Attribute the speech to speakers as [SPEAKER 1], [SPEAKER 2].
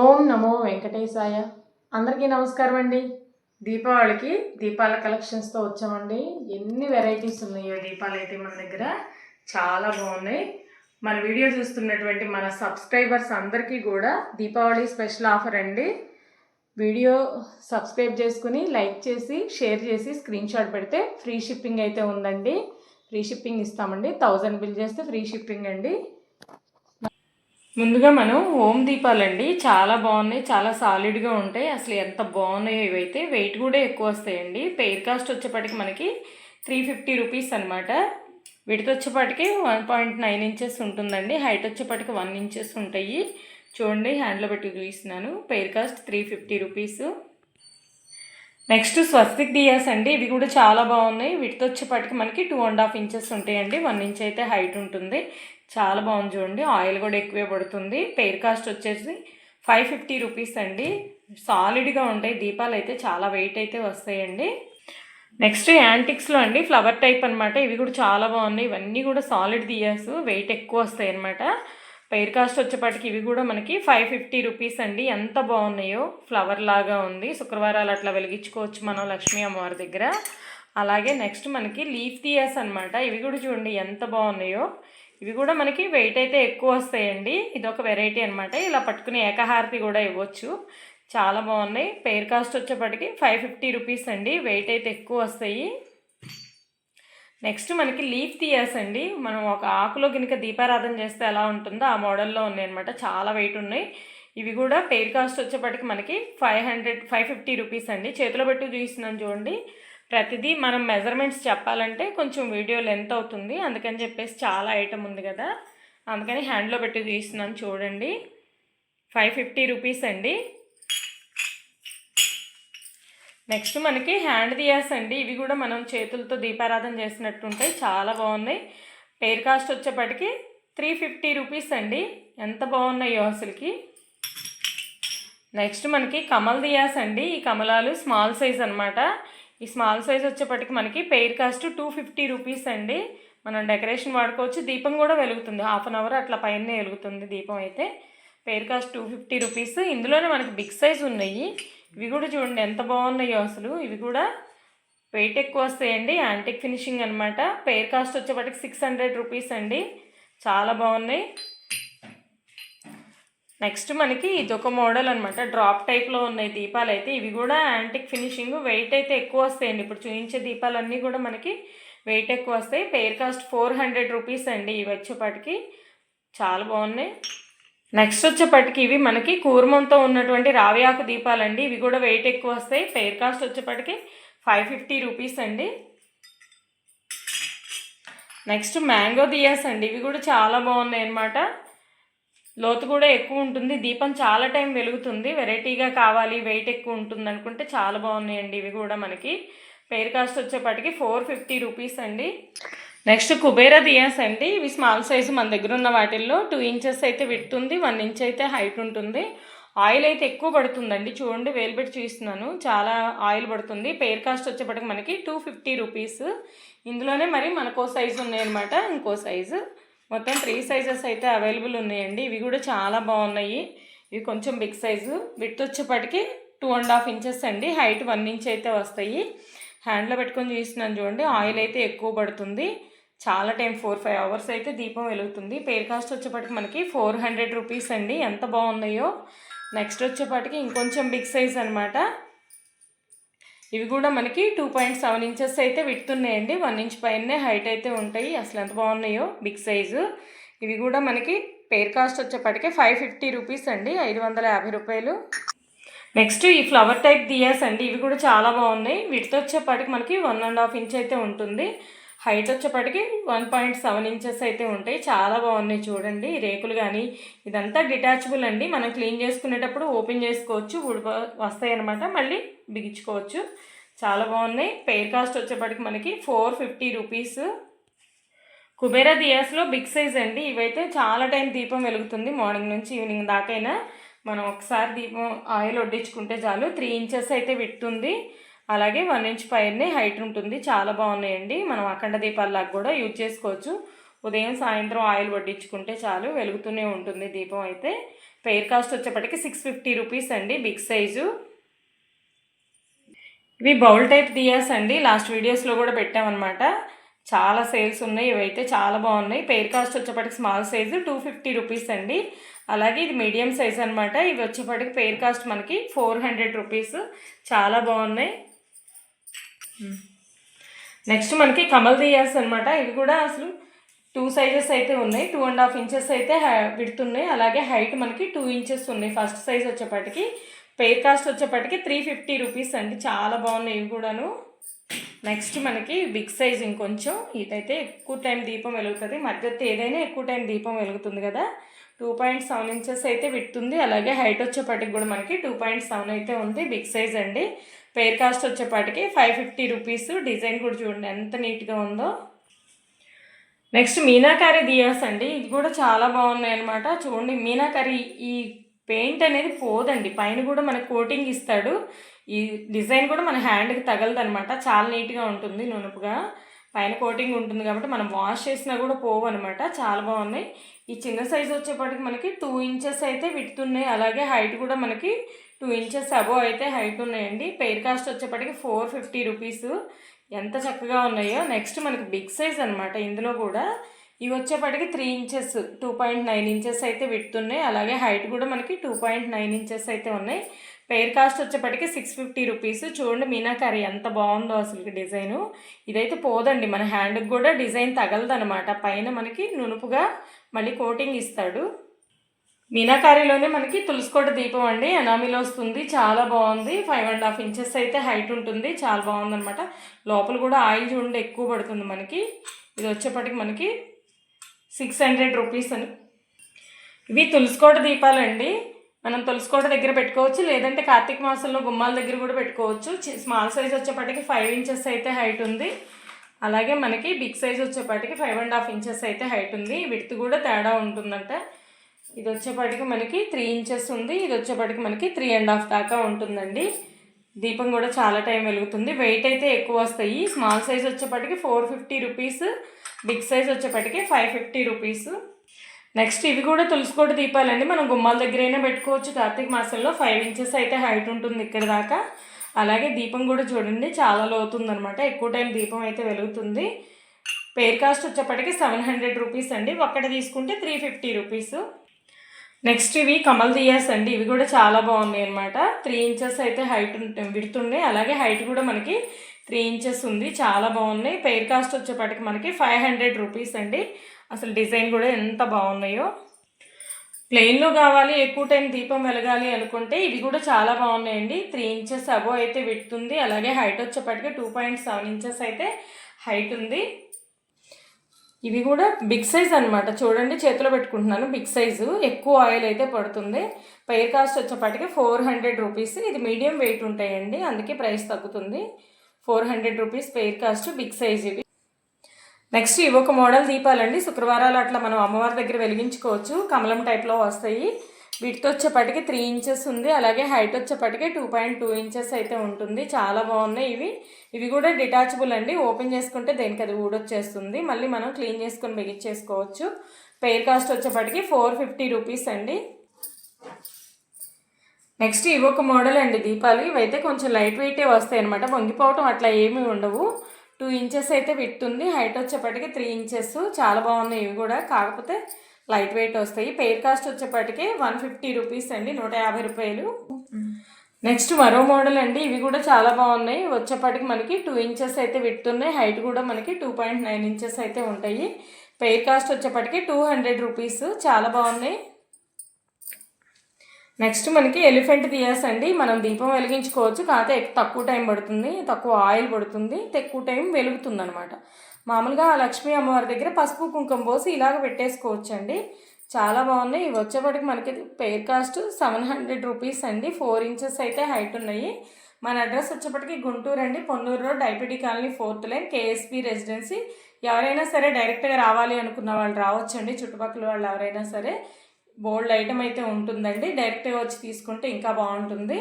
[SPEAKER 1] ఓం నమో వెంకటేశాయ. అందరికీ నమస్కారం అండి. దీపావళికి దీపాల కలెక్షన్స్తో వచ్చామండి. ఎన్ని వెరైటీస్ ఉన్నాయో దీపాలు అయితే మన దగ్గర. చాలా బాగున్నాయి. మన వీడియో చూస్తున్నటువంటి మన సబ్స్క్రైబర్స్ అందరికీ కూడా దీపావళి స్పెషల్ ఆఫర్ అండి. వీడియో సబ్స్క్రైబ్ చేసుకుని లైక్ చేసి షేర్ చేసి స్క్రీన్ షాట్ పెడితే ఫ్రీ షిప్పింగ్ అయితే ఉందండి. ఫ్రీ షిప్పింగ్ ఇస్తామండి. థౌజండ్ బిల్ చేస్తే ఫ్రీ షిప్పింగ్ అండి. ముందుగా మనం ఓం దీపాలండి. చాలా బాగున్నాయి చాలా సాలిడ్గా ఉంటాయి. అసలు ఎంత బాగున్నాయో ఇవైతే వెయిట్ కూడా ఎక్కువ వస్తాయండి. పెయిర్ కాస్ట్ వచ్చేపాటికి మనకి త్రీ ఫిఫ్టీ రూపీస్ అనమాట విడత వచ్చేపాటికి వన్ పాయింట్ నైన్ ఇంచెస్ ఉంటుందండి. హైట్ వచ్చేపాటికి వన్ ఇంచెస్ ఉంటాయి. చూడండి హ్యాండ్లో పెట్టి చూపిస్తున్నాను pair cost three fifty rupees. Next Swastik diyas అండి. ఇవి కూడా చాలా బాగున్నాయి. వీటితో వచ్చేపాటికి మనకి టూ అండ్ హాఫ్ ఇంచెస్ ఉంటాయండి. వన్ ఇంచ్ అయితే హైట్ ఉంటుంది. చాలా బాగుంది చూడండి. ఆయిల్ కూడా ఎక్కువే పడుతుంది. పెయిర్ కాస్ట్ వచ్చేసి ఫైవ్ ఫిఫ్టీ రూపీస్ అండి. సాలిడ్గా ఉంటాయి. దీపాలు అయితే చాలా వెయిట్ అయితే వస్తాయండి. నెక్స్ట్ యాంటిక్స్లో అండి. ఫ్లవర్ టైప్ అనమాట ఇవి కూడా చాలా బాగున్నాయి. ఇవన్నీ కూడా సాలిడ్ దియాస్ వెయిట్ ఎక్కువ వస్తాయి అనమాట పెయిర్ కాస్ట్ వచ్చేపాటికి ఇవి కూడా మనకి ఫైవ్ ఫిఫ్టీ రూపీస్ అండి. ఎంత బాగున్నాయో ఫ్లవర్ లాగా ఉంది. శుక్రవారాలు అట్లా వెలిగించుకోవచ్చు మనం లక్ష్మీ అమ్మవారి దగ్గర. అలాగే నెక్స్ట్ మనకి లీఫ్ థియర్స్ అనమాట ఇవి కూడా చూడండి ఎంత బాగున్నాయో. ఇవి కూడా మనకి వెయిట్ అయితే ఎక్కువ వస్తాయండి. ఇది ఒక వెరైటీ అనమాట ఇలా పట్టుకుని ఏకహారతి కూడా ఇవ్వచ్చు. చాలా బాగున్నాయి. పెయిర్ కాస్ట్ వచ్చేప్పటికి ఫైవ్ ఫిఫ్టీ రూపీస్ అండి. వెయిట్ అయితే ఎక్కువ వస్తాయి. నెక్స్ట్ మనకి లీఫ్ తీయాస్ అండి. మనం ఒక ఆకులో కనుక దీపారాధన చేస్తే ఎలా ఉంటుందో ఆ మోడల్లో ఉన్నాయి అనమాట చాలా వెయిట్ ఉన్నాయి. ఇవి కూడా పెయిర్ కాస్ట్ వచ్చేప్పటికి మనకి five hundred five fifty rupees అండి. చేతిలో పెట్టి చూపిస్తున్నాను చూడండి. ప్రతిదీ మనం మెజర్మెంట్స్ చెప్పాలంటే కొంచెం వీడియో లెంత్ అవుతుంది. అందుకని చెప్పేసి చాలా ఐటమ్ ఉంది కదా. అందుకని హ్యాండ్లో పెట్టి చూపిస్తున్నాను చూడండి. ఫైవ్ ఫిఫ్టీ రూపీస్ అండి. నెక్స్ట్ మనకి హ్యాండ్ దియాస్ అండి. ఇవి కూడా మనం చేతులతో దీపారాధన చేసినట్టు ఉంటాయి చాలా బాగున్నాయి. పేర్ కాస్ట్ వచ్చేప్పటికి త్రీ ఫిఫ్టీ రూపీస్ అండి. ఎంత బాగున్నాయో అసలుకి. నెక్స్ట్ మనకి కమల్ దియాస్ అండి. ఈ కమలాలు స్మాల్ సైజ్ అనమాట ఈ స్మాల్ సైజ్ వచ్చేప్పటికి మనకి pair cost two fifty rupees అండి. మనం డెకరేషన్ వాడుకోవచ్చు. దీపం కూడా వెలుగుతుంది. హాఫ్ అన్ అవర్ అట్లా పైన వెలుగుతుంది దీపం అయితే. Pair cost two fifty rupees. ఇందులోనే మనకి బిగ్ సైజ్ ఉన్నాయి. ఇవి కూడా చూడండి ఎంత బాగున్నాయో అసలు. ఇవి కూడా వెయిట్ ఎక్కువ వస్తాయండి. యాంటిక్ ఫినిషింగ్ అనమాట పెయిర్ కాస్ట్ వచ్చేపాటికి సిక్స్ హండ్రెడ్ రూపీస్ అండి. చాలా బాగున్నాయి. నెక్స్ట్ మనకి ఇది ఒక మోడల్ అనమాట డ్రాప్ టైప్లో ఉన్నాయి దీపాలు అయితే. ఇవి కూడా యాంటిక్ ఫినిషింగ్ వెయిట్ అయితే ఎక్కువ వస్తాయండి. ఇప్పుడు చూపించే దీపాలన్నీ కూడా మనకి వెయిట్ ఎక్కువ వస్తాయి. Pair cost four hundred rupees అండి. ఇవి వచ్చేపాటికి. చాలా బాగున్నాయి. నెక్స్ట్ వచ్చేపటికి ఇవి మనకి కూర్మంతో ఉన్నటువంటి రావియాకు దీపాలండి. ఇవి కూడా వెయిట్ ఎక్కువ వస్తాయి. ఫెయిర్ కాస్ట్ వచ్చేపటికి ఫైవ్ ఫిఫ్టీ రూపీస్ అండి. నెక్స్ట్ మ్యాంగో దియాస్ అండి. ఇవి కూడా చాలా బాగున్నాయి అనమాట లోతు కూడా ఎక్కువ ఉంటుంది. దీపం చాలా టైం వెలుగుతుంది. వెరైటీగా కావాలి వెయిట్ ఎక్కువ ఉంటుంది అనుకుంటే చాలా బాగున్నాయండి ఇవి కూడా మనకి. పేరు కాస్ట్ వచ్చేపటికి ఫోర్ ఫిఫ్టీ రూపీస్ అండి. నెక్స్ట్ కుబేర దియాస్ అండి. ఇవి స్మాల్ సైజు మన దగ్గర ఉన్న వాటిల్లో టూ ఇంచెస్ అయితే విడుతుంది వన్ ఇంచ్ అయితే హైట్ ఉంటుంది. ఆయిల్ అయితే ఎక్కువ పడుతుందండి. చూడండి వేలు పెట్టి చూస్తున్నాను. చాలా ఆయిల్ పడుతుంది. పేర్ కాస్ట్ వచ్చేప్పటికి మనకి టూ ఫిఫ్టీ రూపీస్ ఇందులోనే మరి మనకో సైజు ఉన్నాయన్నమాట. ఇంకో సైజు మొత్తం త్రీ సైజెస్ అయితే అవైలబుల్ ఉన్నాయండి. ఇవి కూడా చాలా బాగున్నాయి. ఇవి కొంచెం బిగ్ సైజు విత్ వచ్చేప్పటికి టూ అండ్ హాఫ్ ఇంచెస్ అండి. హైట్ వన్ ఇంచ్ అయితే వస్తాయి. హ్యాండ్లో పెట్టుకొని చూస్తున్నాను చూడండి. ఆయిల్ అయితే ఎక్కువ పడుతుంది. చాలా టైం ఫోర్ ఫైవ్ అవర్స్ అయితే దీపం వెలుగుతుంది. పేరు కాస్ట్ వచ్చేపాటికి మనకి ఫోర్ హండ్రెడ్ రూపీస్ అండి. ఎంత బాగున్నాయో. నెక్స్ట్ వచ్చేపాటికి ఇంకొంచెం బిగ్ సైజ్ అనమాట ఇవి కూడా మనకి టూ పాయింట్ సెవెన్ ఇంచెస్ అయితే విడుతున్నాయండి వన్ ఇంచ్ పైనే హైట్ అయితే ఉంటాయి. అసలు ఎంత బాగున్నాయో. Big size. ఇవి కూడా మనకి పేర్ కాస్ట్ వచ్చేప్పటికే ఫైవ్ ఫిఫ్టీ రూపీస్ అండి. ఐదు వందల యాభై రూపాయలు. నెక్స్ట్ ఈ ఫ్లవర్ టైప్ దియాస్ అండి. ఇవి కూడా చాలా బాగున్నాయి. వీటితో వచ్చేపాటికి మనకి వన్ అండ్ హాఫ్ ఇంచ్ అయితే ఉంటుంది. హైట్ వచ్చేప్పటికి వన్ పాయింట్ సెవెన్ ఇంచెస్ అయితే ఉంటాయి. చాలా బాగున్నాయి చూడండి. రేకులు కానీ ఇదంతా డిటాచబుల్ అండి. మనం క్లీన్ చేసుకునేటప్పుడు ఓపెన్ చేసుకోవచ్చు ఉడి వస్తాయి అనమాట మళ్ళీ బిగించుకోవచ్చు. చాలా బాగున్నాయి. పెయిర్ కాస్ట్ వచ్చేప్పటికి మనకి ఫోర్ ఫిఫ్టీ రూపీస్. కుబేరా దియాస్లో బిగ్ సైజ్ అండి. ఇవైతే చాలా టైం దీపం వెలుగుతుంది. మార్నింగ్ నుంచి ఈవినింగ్ దాకైనా మనం ఒకసారి దీపం ఆయిల్ వడ్డించుకుంటే చాలు. త్రీ ఇంచెస్ అయితే విట్టుంది. అలాగే వన్ ఇంచ్ పైనే హైట్ ఉంటుంది. చాలా బాగున్నాయండి. మనం అఖండ దీపాలలాగా కూడా యూజ్ చేసుకోవచ్చు. ఉదయం సాయంత్రం ఆయిల్ వడ్డించుకుంటే చాలు వెలుగుతూనే ఉంటుంది దీపం అయితే. పెయిర్ కాస్ట్ వచ్చేప్పటికి సిక్స్ ఫిఫ్టీ రూపీస్ అండి బిగ్ సైజు. ఇవి బౌల్ టైప్ దియాస్ అండి. లాస్ట్ వీడియోస్లో కూడా పెట్టామన్నమాట. చాలా సేల్స్ ఉన్నాయి. ఇవైతే చాలా బాగున్నాయి. పెయిర్ కాస్ట్ వచ్చేప్పటికి small size two fifty rupees అండి. అలాగే ఇది మీడియం సైజ్ అనమాట ఇవి వచ్చేప్పటికి పెయిర్ కాస్ట్ మనకి ఫోర్ హండ్రెడ్ రూపీస్. చాలా బాగున్నాయి. నెక్స్ట్ మనకి కమల్ దియాస్ అనమాట ఇవి కూడా అసలు టూ సైజెస్ అయితే ఉన్నాయి. టూ అండ్ హాఫ్ ఇంచెస్ అయితే విడుతున్నాయి అలాగే హైట్ మనకి టూ ఇంచెస్ ఉన్నాయి. ఫస్ట్ సైజ్ వచ్చేప్పటికి పెయిర్ కాస్ట్ వచ్చేప్పటికి త్రీ ఫిఫ్టీ రూపీస్ అండి. చాలా బాగున్నాయి ఇవి కూడాను. నెక్స్ట్ మనకి బిగ్ సైజ్ ఇంకొంచెం. ఇదైతే ఎక్కువ టైం దీపం వెలుగుతుంది. మధ్యలో ఏదైనా ఎక్కువ టైం దీపం వెలుగుతుంది కదా. టూ పాయింట్ సెవెన్ ఇంచెస్ అయితే విడుతుంది అలాగే హైట్ వచ్చేపాటికి కూడా మనకి టూ పాయింట్ సెవెన్ అయితే ఉంది. బిగ్ సైజ్ అండి. పేర్ కాస్ట్ వచ్చేపాటికి ఫైవ్ ఫిఫ్టీ రూపీస్. డిజైన్ కూడా చూడండి ఎంత నీట్గా ఉందో. నెక్స్ట్ మీనాకారి దియాస్ అండి. ఇది కూడా చాలా బాగున్నాయి అనమాట చూడండి మీనాకారి ఈ పెయింట్ అనేది పోదండి. పైన కూడా మనకు కోటింగ్ ఇస్తాడు. ఈ డిజైన్ కూడా మన హ్యాండ్కి తగలదు అనమాట చాలా నీట్గా ఉంటుంది నునుపుగా. పైన కోటింగ్ ఉంటుంది కాబట్టి మనం వాష్ చేసినా కూడా పోవు అనమాట చాలా బాగున్నాయి. ఈ చిన్న సైజ్ వచ్చేప్పటికి మనకి టూ ఇంచెస్ అయితే విడుతున్నాయి అలాగే హైట్ కూడా మనకి టూ ఇంచెస్ అబో అయితే హైట్ ఉన్నాయండి. పెయిర్ కాస్ట్ వచ్చేప్పటికి ఫోర్ ఫిఫ్టీ రూపీస్. ఎంత చక్కగా ఉన్నాయో. నెక్స్ట్ మనకి బిగ్ సైజ్ అనమాట ఇందులో కూడా. ఇవి వచ్చేప్పటికి three inches two point nine inches అయితే విడుతున్నాయి అలాగే హైట్ కూడా మనకి టూ పాయింట్ నైన్ ఇంచెస్ అయితే ఉన్నాయి. పెయిర్ కాస్ట్ వచ్చేప్పటికి సిక్స్ ఫిఫ్టీ రూపీస్. చూడండి మీనాకరీ ఎంత బాగుందో అసలు డిజైను. ఇదైతే పోదండి. మన హ్యాండ్కి కూడా డిజైన్ తగలదనమాట పైన మనకి నునుపుగా మళ్ళీ కోటింగ్ ఇస్తాడు. మీనాకారిలోనే మనకి తులసికోట దీపం అండి. ఎనామిలో వస్తుంది. చాలా బాగుంది. ఫైవ్ అండ్ హాఫ్ ఇంచెస్ అయితే హైట్ ఉంటుంది. చాలా బాగుందనమాట లోపల కూడా ఆయిల్ చూడండి ఎక్కువ పడుతుంది మనకి. ఇది వచ్చేప్పటికి మనకి సిక్స్ హండ్రెడ్ రూపీస్ అని. ఇవి తులసికోట దీపాలండి. మనం తులసికోట దగ్గర పెట్టుకోవచ్చు. లేదంటే కార్తీక మాసంలో గుమ్మాల దగ్గర కూడా పెట్టుకోవచ్చు. స్మాల్ సైజ్ వచ్చేప్పటికి ఫైవ్ ఇంచెస్ అయితే హైట్ ఉంది. అలాగే మనకి బిగ్ సైజ్ వచ్చేప్పటికి ఫైవ్ అండ్ హాఫ్ ఇంచెస్ అయితే హైట్ ఉంది. విడ్త్ కూడా తేడా ఉంటుందంట. ఇది వచ్చేపాటికి మనకి త్రీ ఇంచెస్ ఉంది. ఇది వచ్చేప్పటికి మనకి త్రీ అండ్ హాఫ్ దాకా ఉంటుందండి. దీపం కూడా చాలా టైం వెలుగుతుంది. వెయిట్ అయితే ఎక్కువ వస్తాయి. స్మాల్ సైజ్ వచ్చేప్పటికి four fifty rupees big size వచ్చేప్పటికి ఫైవ్ ఫిఫ్టీ రూపీస్ నెక్స్ట్ ఇవి కూడా తులసికోట దీపాలండి. మనం గుమ్మాల దగ్గరైనా పెట్టుకోవచ్చు. కార్తీక మాసంలో ఫైవ్ ఇంచెస్ అయితే హైట్ ఉంటుంది ఇక్కడ దాకా. అలాగే దీపం కూడా చూడండి. చాలా లోతుందనమాట ఎక్కువ టైం దీపం అయితే వెలుగుతుంది. పేర్ కాస్ట్ వచ్చేప్పటికి సెవెన్ హండ్రెడ్ రూపీస్ అండి. ఒక్కటి తీసుకుంటే త్రీ ఫిఫ్టీ రూపీస్ నెక్స్ట్ ఇవి కమల్ దియాస్ అండి. ఇవి కూడా చాలా బాగున్నాయి అనమాట త్రీ ఇంచెస్ అయితే హైట్ విడుతున్నాయి. అలాగే హైట్ కూడా మనకి త్రీ ఇంచెస్ ఉంది. చాలా బాగున్నాయి. పెయిర్ కాస్ట్ వచ్చేపాటికి మనకి ఫైవ్ హండ్రెడ్ రూపీస్ అండి. అసలు డిజైన్ కూడా ఎంత బాగున్నాయో. ప్లెయిన్లో కావాలి ఎక్కువ టైం దీపం వెలగాలి అనుకుంటే ఇవి కూడా చాలా బాగున్నాయండి. త్రీ ఇంచెస్ అబో అయితే విడుతుంది. అలాగే హైట్ వచ్చేపాటికి టూ పాయింట్ సెవెన్ ఇంచెస్ అయితే హైట్ ఉంది. ఇవి కూడా బిగ్ సైజ్ అనమాట చూడండి చేతిలో పెట్టుకుంటున్నాను. Big size. ఎక్కువ ఆయిల్ అయితే పడుతుంది. పైర్ కాస్ట్ వచ్చేప్పటికి ఫోర్ హండ్రెడ్ రూపీస్. ఇది మీడియం వెయిట్ ఉంటాయండి. అందుకే ప్రైస్ తగ్గుతుంది. Four hundred rupees pair cost big size ఇవి. నెక్స్ట్ ఇవి ఒక మోడల్ దీపాలండి. శుక్రవారాలు అట్లా మనం అమ్మవారి దగ్గర వెలిగించుకోవచ్చు. కమలం టైప్లో వస్తాయి. విడ్త్ వచ్చేపటికి త్రీ ఇంచెస్ ఉంది. అలాగే హైట్ వచ్చేపటికి టూ పాయింట్ టూ ఇంచెస్ అయితే ఉంటుంది. చాలా బాగున్నాయి ఇవి. ఇవి కూడా డిటాచబుల్ అండి. ఓపెన్ చేసుకుంటే దేనికి అది ఊడొచ్చేస్తుంది. మళ్ళీ మనం క్లీన్ చేసుకొని బిగించేసుకోవచ్చు. పెయిర్ కాస్ట్ వచ్చేపటికి ఫోర్ ఫిఫ్టీ రూపీస్ అండి. నెక్స్ట్ ఇవి ఒక మోడల్ అండి దీపాలు. ఇవైతే కొంచెం లైట్ వెయిటే వస్తాయి అనమాట వంగిపోవటం అట్లా ఏమీ ఉండవు. టూ ఇంచెస్ అయితే విట్టుంది హైట్ వచ్చేపటికి త్రీ ఇంచెస్. చాలా బాగున్నాయి ఇవి కూడా. కాకపోతే లైట్ వెయిట్ వస్తాయి. పెయిర్ కాస్ట్ వచ్చేప్పటికి వన్ ఫిఫ్టీ రూపీస్ అండి నూట యాభై రూపాయలు. నెక్స్ట్ మరో మోడల్ అండి ఇవి కూడా చాలా బాగున్నాయి. వచ్చేప్పటికి మనకి టూ ఇంచెస్ అయితే విడుతున్నాయి హైట్ కూడా మనకి టూ పాయింట్ నైన్ ఇంచెస్ అయితే ఉంటాయి. పెయిర్ కాస్ట్ వచ్చేప్పటికి టూ హండ్రెడ్ రూపీస్ చాలా బాగున్నాయి. నెక్స్ట్ మనకి ఎలిఫెంట్ దియాస్ అండి మనం దీపం వెలిగించుకోవచ్చు కాకపోతే తక్కువ టైం పడుతుంది తక్కువ ఆయిల్ పడుతుంది తక్కువ టైం వెలుగుతుంది అనమాట మామూలుగా లక్ష్మీ అమ్మవారి దగ్గర పసుపు కుంకుమ పోసి ఇలాగ పెట్టేసుకోవచ్చు అండి చాలా బాగున్నాయి. ఇవి వచ్చేప్పటికి మనకి pair cost seven hundred rupees అండి. ఫోర్ ఇంచెస్ అయితే హైట్ ఉన్నాయి. మన అడ్రస్ వచ్చేప్పటికి గుంటూరు అండి. Ponnur road IPD colony fourth line KSP residency. ఎవరైనా సరే డైరెక్ట్గా రావాలి అనుకున్న వాళ్ళు రావచ్చండి. చుట్టుపక్కల వాళ్ళు ఎవరైనా సరే బోల్డ్ ఐటమ్ అయితే ఉంటుందండి. డైరెక్ట్గా వచ్చి తీసుకుంటే ఇంకా బాగుంటుంది.